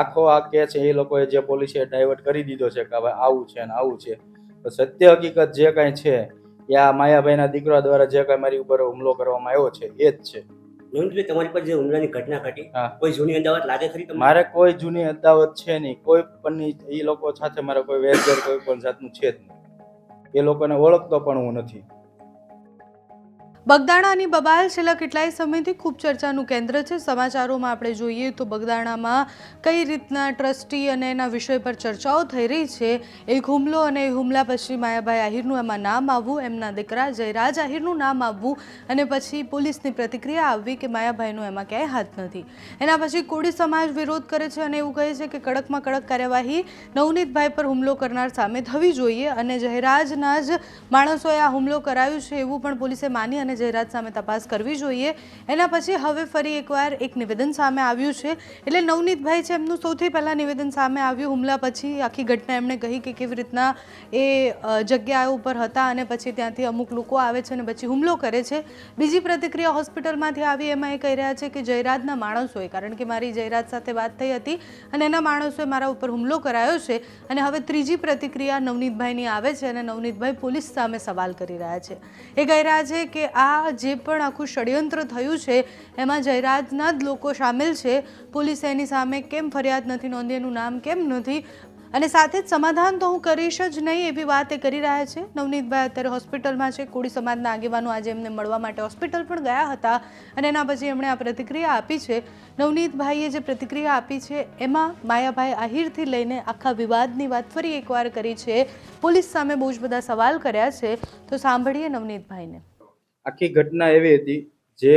આખો આ કે છે એ લોકોએ જે પોલીસે ડાયવર્ટ કરી દીધો છે કે હવે આવું છે ને આવું છે. તો સત્ય હકીકત જે કાંઈ છે એ આ માયાભાઈના દીકરા દ્વારા જે કાંઈ મારી ઉપર હુમલો કરવામાં આવ્યો છે એ જ છે. નોંધભાઈ તમારી પર જે હુમલાની ઘટના ઘટી. કોઈ જૂની અદાવત લાગે ખરી તમને? મારે કોઈ જૂની અદાવત છે નહીં. કોઈ પણ એ લોકો સાથે મારે કોઈ વેરઝેર કોઈ પણ જાતનું છે જ નહીં. એ લોકોને ઓળખતો પણ હું નથી. બગદાણાની બબાલ છેલ્લા કેટલાય સમયથી ખૂબ ચર્ચાનું કેન્દ્ર છે. સમાચારોમાં આપણે જોઈએ તો બગદાણામાં કઈ રીતના ટ્રસ્ટી અને એના વિષય પર ચર્ચાઓ થઈ રહી છે. એક હુમલો અને હુમલા પછી માયાભાઈ આહિરનું એમાં નામ આવવું, એમના દીકરા જયરાજ આહિરનું નામ આવવું અને પછી પોલીસની પ્રતિક્રિયા આવવી કે માયાભાઈનું એમાં ક્યાંય હાથ નથી. એના પછી કોળી સમાજ વિરોધ કરે છે અને એવું કહે છે કે કડકમાં કડક કાર્યવાહી નવનીતભાઈ પર હુમલો કરનાર સામે થવી જોઈએ અને જયરાજના જ માણસોએ આ હુમલો કરાવ્યું છે એવું પણ પોલીસે માની અને જયરાજ સામે તપાસ કરવી જોઈએ. એના પછી હવે ફરી એકવાર એક નિવેદન સામે આવ્યું છે. એટલે નવનીતભાઈ છે એમનું સૌથી પહેલાં નિવેદન સામે આવ્યું. હુમલા પછી આખી ઘટના એમણે કહી કે કેવી રીતના એ અ, જગ્યા ઉપર હતા અને પછી ત્યાંથી અમુક લોકો આવે છે અને પછી હુમલો કરે છે. બીજી પ્રતિક્રિયા હોસ્પિટલમાંથી આવી એમાં એ કહી રહ્યા છે કે જયરાજના માણસોએ કારણ કે મારી જયરાજ સાથે વાત થઈ હતી અને એના માણસોએ મારા ઉપર હુમલો કરાયો છે. અને હવે ત્રીજી પ્રતિક્રિયા નવનીતભાઈની આવે છે અને નવનીતભાઈ પોલીસ સામે સવાલ કરી રહ્યા છે. એ કહી રહ્યા છે કે આ જે પણ આખું ષડયંત્ર થયું છે, એમાં જયરાજના જ લોકો સામેલ છે. પોલીસે એની સામે કેમ ફરિયાદ નથી નોંધી, એનું નામ કેમ નથી? અને સાથે જ સમાધાન તો હું કરીશ જ નહીં એવી વાત એ કરી રહ્યા છે. નવનીતભાઈ અત્યારે હોસ્પિટલમાં છે. કોળી સમાજના આગેવાનો આજે એમને મળવા માટે હોસ્પિટલ પણ ગયા હતા અને એના પછી એમણે આ પ્રતિક્રિયા આપી છે. નવનીતભાઈએ જે પ્રતિક્રિયા આપી છે, એમાં માયાભાઈ આહિરથી લઈને આખા વિવાદની વાત ફરી એકવાર કરી છે. પોલીસ સામે બહુ જ બધા સવાલ કર્યા છે. તો સાંભળીએ નવનીતભાઈને. આખી ઘટના એવી હતી જે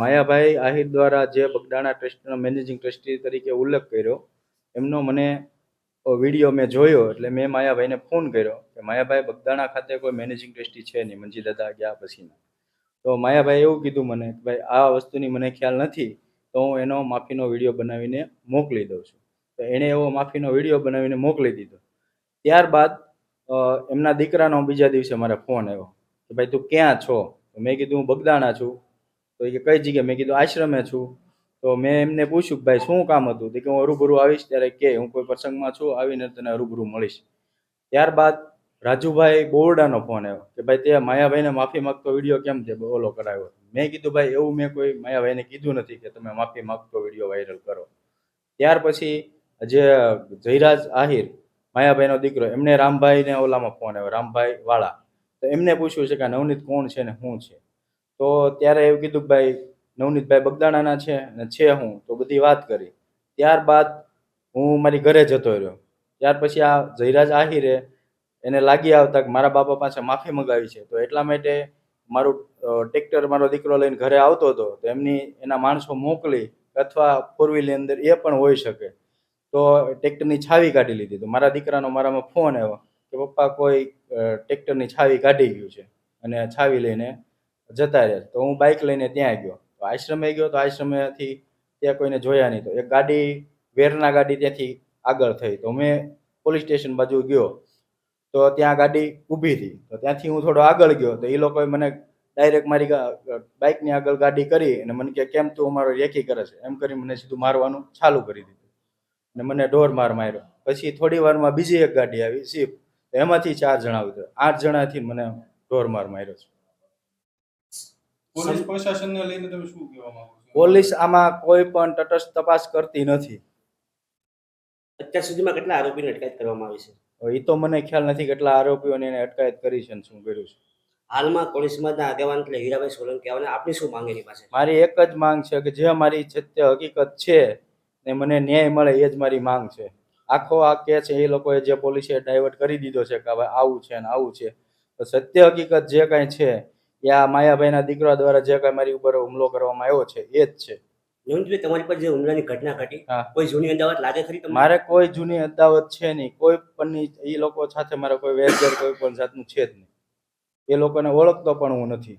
માયાભાઈ આહિર દ્વારા જે બગદાણા ટ્રસ્ટનો મેનેજિંગ ટ્રસ્ટી તરીકે ઉલ્લેખ કર્યો, એમનો મને વીડિયો મેં જોયો એટલે મેં માયાભાઈને ફોન કર્યો કે માયાભાઈ, બગદાણા ખાતે કોઈ મેનેજિંગ ટ્રસ્ટી છે નહીં મંજી દાદા ગયા પછીના. તો માયાભાઈ એવું કીધું મને કે ભાઈ, આ વસ્તુની મને ખ્યાલ નથી, તો હું એનો માફીનો વીડિયો બનાવીને મોકલી દઉં છું. તો એણે એવો માફીનો વીડિયો બનાવીને મોકલી દીધો. ત્યારબાદ એમના દીકરાનો બીજા દિવસે મારે ફોન આવ્યો કે ભાઈ, તું ક્યાં છો? મેં કીધું હું બગદાણા છું. તો એ કઈ જગ્યાએ? મેં કીધું આશ્રમે છું. તો મેં એમને પૂછ્યું કે ભાઈ શું કામ હતું? કે હું રૂબરૂ આવીશ ત્યારે કે હું કોઈ પ્રસંગમાં છું, આવીને તને રૂબરૂ મળીશ. ત્યારબાદ રાજુભાઈ બોરડાનો ફોન આવ્યો કે ભાઈ તે માયાભાઈને માફી માગતો વીડિયો કેમ છે? ઓલો કરાવ્યો. મેં કીધું ભાઈ એવું મેં કોઈ માયાભાઈને કીધું નથી કે તમે માફી માગતો વીડિયો વાયરલ કરો. ત્યાર પછી જે જયરાજ આહિર, માયાભાઈનો દીકરો, એમને રામભાઈને ઓલામાં ફોન આવ્યો, રામભાઈ વાળા. તો એમને પૂછ્યું છે કે નવનીત કોણ છે ને શું છે? તો ત્યારે એવું કીધું ભાઈ, નવનીતભાઈ બગદાણાના છે અને છે હું, તો બધી વાત કરી. ત્યારબાદ હું મારી ઘરે જતો રહ્યો. ત્યાર પછી આ જયરાજ આહિરે એને લાગી આવતા કે મારા બાપા પાસે માફી મંગાવી છે. તો એટલા માટે મારું ટ્રેક્ટર મારો દીકરો લઈને ઘરે આવતો હતો. તો એમની, એના માણસો મોકલી અથવા ફોર વ્હીલની અંદર એ પણ હોઈ શકે. તો ટ્રેક્ટરની છાવી કાઢી લીધી. તો મારા દીકરાનો મારામાં ફોન આવ્યો. કે પપ્પા કોઈ ટ્રેક્ટરની છાવી કાઢી ગયું છે અને છાવી લઈને જતા રહ્યા. તો હું બાઇક લઈને ત્યાં ગયો. તો આશ્રમે ગયો તો આશ્રમેથી ત્યાં કોઈને જોયા નહીં. તો એક ગાડી, વેરના ગાડી ત્યાંથી આગળ થઈ. તો મેં પોલીસ સ્ટેશન બાજુ ગયો. તો ત્યાં ગાડી ઊભી હતી તો ત્યાંથી હું થોડો આગળ ગયો. તો એ લોકોએ મને ડાયરેક્ટ મારી બાઇકની આગળ ગાડી કરી અને મને કે કેમ તું અમારો રેકી કરે છે? એમ કરી મને સીધું મારવાનું ચાલુ કરી દીધું. અને મને ઢોર માર માર્યો. પછી થોડી વારમાં બીજી એક ગાડી આવી સ્વિફ્ટ એમાંથી ચાર જણા આવ્યું આઠ જણાથી મને ઢોર માર માર્યો છે. પોલીસ પ્રશાસનને લઈને તમે શું કહેવા માંગો છો? પોલીસ આમાં કોઈ પણ તટસ્થ તપાસ કરતી નથી. અત્યાર સુધીમાં કેટલા આરોપીને અટકાયત કરવામાં આવી છે? એ તો મને ખ્યાલ નથી કેટલા આરોપીઓને એને અટકાયત કરી છે અને શું કર્યું છે. હાલમાં કોળી સમાજના આગેવાન એટલે હીરાભાઈ સોલંકી આવવાને આપની શું માંગ એની પાસે? મારી એક જ માંગ છે કે જે મારી સત્ય હકીકત છે ને મને ન્યાય મળે એ જ મારી માંગ છે. આખો આ કે છે એ લોકોએ જે પોલીસે ડાયવર્ટ કરી દીધો છે કે હવે આવું છે ને આવું છે. તો સત્ય હકીકત જે કાંઈ છે એ આ માયાભાઈના દીકરા દ્વારા જે કાંઈ મારી ઉપર હુમલો કરવામાં આવ્યો છે એ જ છે. નોંધભાઈ તમારી પર જે હુમલાની ઘટના ઘટી કોઈ જૂની અદાવત લાગે ખરી મારે કોઈ જૂની અદાવત છે નહીં. કોઈ પણ એ લોકો સાથે મારે કોઈ વેરઝેર કોઈ પણ જાતનું છે જ નહીં. એ લોકોને ઓળખતો પણ હું નથી.